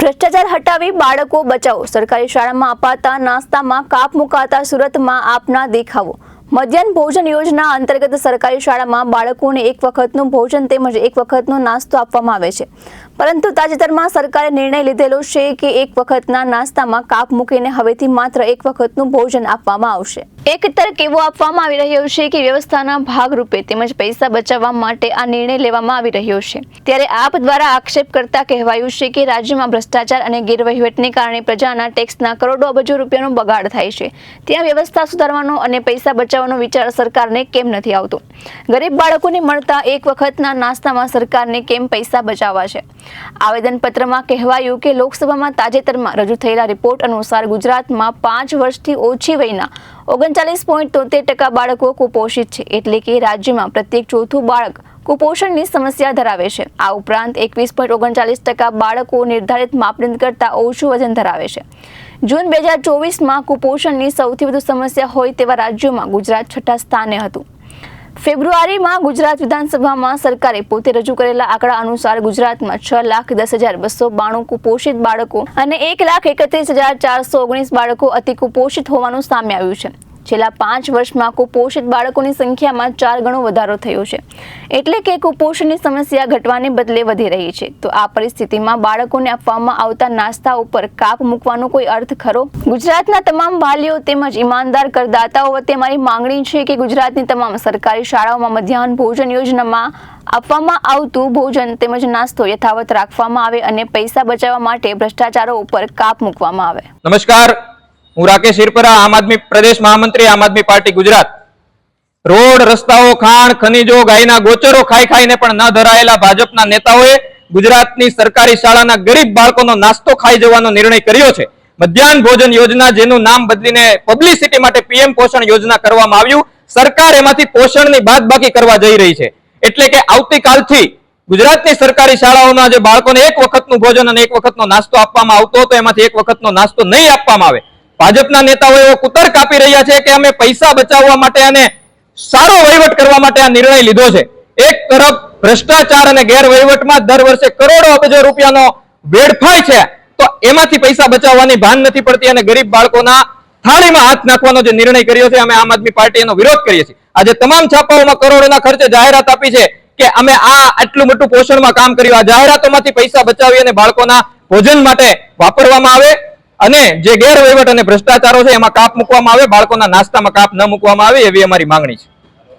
ભ્રષ્ટાચાર હટાવી બાળકો બચાવો. સરકારી શાળામાં અપાતા નાસ્તામાં કાપ મુકાતા સુરતમાં આપના દેખાવો. મધ્યાહન ભોજન યોજના અંતર્ગત સરકારી શાળામાં બાળકોને એક વખતનું ભોજન તેમજ એક વખતનો નાસ્તો આપવામાં આવે છે. પરંતુ તાજેતરમાં સરકારે નિર્ણય લીધેલો છે કે એક વખતના નાસ્તામાં કાપ મૂકીને હવેથી માત્ર એક વખતનું ભોજન આપવામાં આવશે. એક તર્ક એવો આપવામાં આવી રહ્યો છે કે વ્યવસ્થાના ભાગરૂપે તેમજ પૈસા બચાવવા માટે આ નિર્ણય લેવામાં આવી રહ્યો છે. ત્યારે આપ દ્વારા આક્ષેપ કરતા કહેવાયું છે કે રાજ્યમાં ભ્રષ્ટાચાર અને ગેરવહીવટને કારણે પ્રજાના ટેક્સના કરોડો અબજો રૂપિયાનો બગાડ થાય છે. ત્યાં વ્યવસ્થા સુધારવાનો અને પૈસા બચાવવાનો વિચાર સરકારને કેમ નથી આવતો? ગરીબ બાળકોને મળતા એક વખતના નાસ્તામાં સરકારને કેમ પૈસા બચાવવા છે આવેદનપત્રમાં કહેવાયું કે લોકસભામાં તાજેતરમાં રજૂ થયેલા રિપોર્ટ અનુસાર ગુજરાતમાં પાંચ વર્ષથી ઓછી વયના ઓગણચાલીસ પોઈન્ટ તોતેર ટકા બાળકો કુપોષિત છે. એટલે કે રાજ્યમાં પ્રત્યેક ચોથું બાળક કુપોષણની સમસ્યા ધરાવે છે. આ ઉપરાંત એકવીસ પોઈન્ટ ઓગણચાલીસ ટકા બાળકો નિર્ધારિત માપદંડ કરતાં ઓછું વજન ધરાવે છે. જૂન બે હજાર ચોવીસમાં કુપોષણની સૌથી વધુ સમસ્યા હોય તેવા રાજ્યોમાં ગુજરાત છઠ્ઠા સ્થાને હતું. ફેબ્રુઆરીમાં ગુજરાત વિધાનસભામાં સરકારે પોતે રજૂ કરેલા આંકડા અનુસાર ગુજરાતમાં છ લાખ દસ હજાર બસો બાણું કુપોષિત બાળકો અને એક લાખ એકત્રીસ હજાર ચારસો ઓગણીસ બાળકો અતિ કુપોષિત હોવાનું સામે આવ્યું છે. છેલ્લા પાંચ વર્ષમાં કુપોષિત બાળકોની સંખ્યામાં ચાર ગણો વધારો થયો છે. એટલે કે કુપોષણની સમસ્યા ઘટવાને બદલે વધી રહી છે. તો આ પરિસ્થિતિમાં બાળકોને આપવામાં આવતા નાસ્તા ઉપર કાપ મૂકવાનો કોઈ અર્થ ખરો? ગુજરાતના તમામ વાલીઓ તેમજ ઈમાનદાર કરદાતાઓ વચ્ચે મારી માંગણી છે કે ગુજરાતની તમામ સરકારી શાળાઓમાં મધ્યાહન ભોજન યોજનામાં આપવામાં આવતું ભોજન તેમજ નાસ્તો યથાવત રાખવામાં આવે અને પૈસા બચાવવા માટે ભ્રષ્ટાચારો ઉપર કાપ મૂકવામાં આવે. નમસ્કાર. હું રાકેશ હિરપરા, આમ આદમી પ્રદેશ મહામંત્રી, આમ આદમી પાર્ટી ગુજરાત. રોડ, રસ્તાઓ, ખાણ, ખનીજો, ગાયના ગોચરો ખાઈ ખાઈને પણ ન ધરાયેલા ભાજપના નેતાઓએ ગુજરાતની સરકારી શાળાના ગરીબ બાળકોનો નાસ્તો ખાઈ જવાનો નિર્ણય કર્યો છે. મધ્યાહન ભોજન યોજના, જેનું નામ બદલીને પબ્લિસિટી માટે પીએમ પોષણ યોજના કરવામાં આવ્યું, સરકાર એમાંથી પોષણની બાદબાકી કરવા જઈ રહી છે. એટલે કે આવતીકાલથી ગુજરાતની સરકારી શાળાઓમાં જે બાળકોને એક વખતનું ભોજન અને એક વખતનો નાસ્તો આપવામાં આવતો હતો એમાંથી એક વખતનો નાસ્તો નહીં આપવામાં આવે. ભાજપના નેતાઓ એવો કુતર્ક આપી રહ્યા છે કે અમે પૈસા બચાવવા માટે અને સારો વહીવટ કરવા માટે આ નિર્ણય લીધો છે. એક તરફ ભ્રષ્ટાચાર અને ગેરવહીવટમાં દર વર્ષે કરોડો અબજો રૂપિયાનો વેડફાય છે. તો એમાંથી પૈસા બચાવવાની ભાન નથી પડતી અને ગરીબ બાળકોના થાળીમાં હાથ નાખવાનો જે નિર્ણય કર્યો છે, અમે આમ આદમી પાર્ટી એનો વિરોધ કરીએ છીએ. આજે તમામ છાપાઓમાં કરોડોના ખર્ચે જાહેરાત આપી છે કે અમે આ આટલું મોટું પોષણમાં કામ કર્યું. આ જાહેરાતોમાંથી પૈસા બચાવી અને બાળકોના ભોજન માટે વાપરવામાં આવે. અને જે ગેરવહીવટ અને ભ્રષ્ટાચારો છે, એમાં કાપ મૂકવામાં આવે, બાળકોના નાસ્તામાં કાપ ન મૂકવામાં આવે, એવી અમારી માંગણી છે.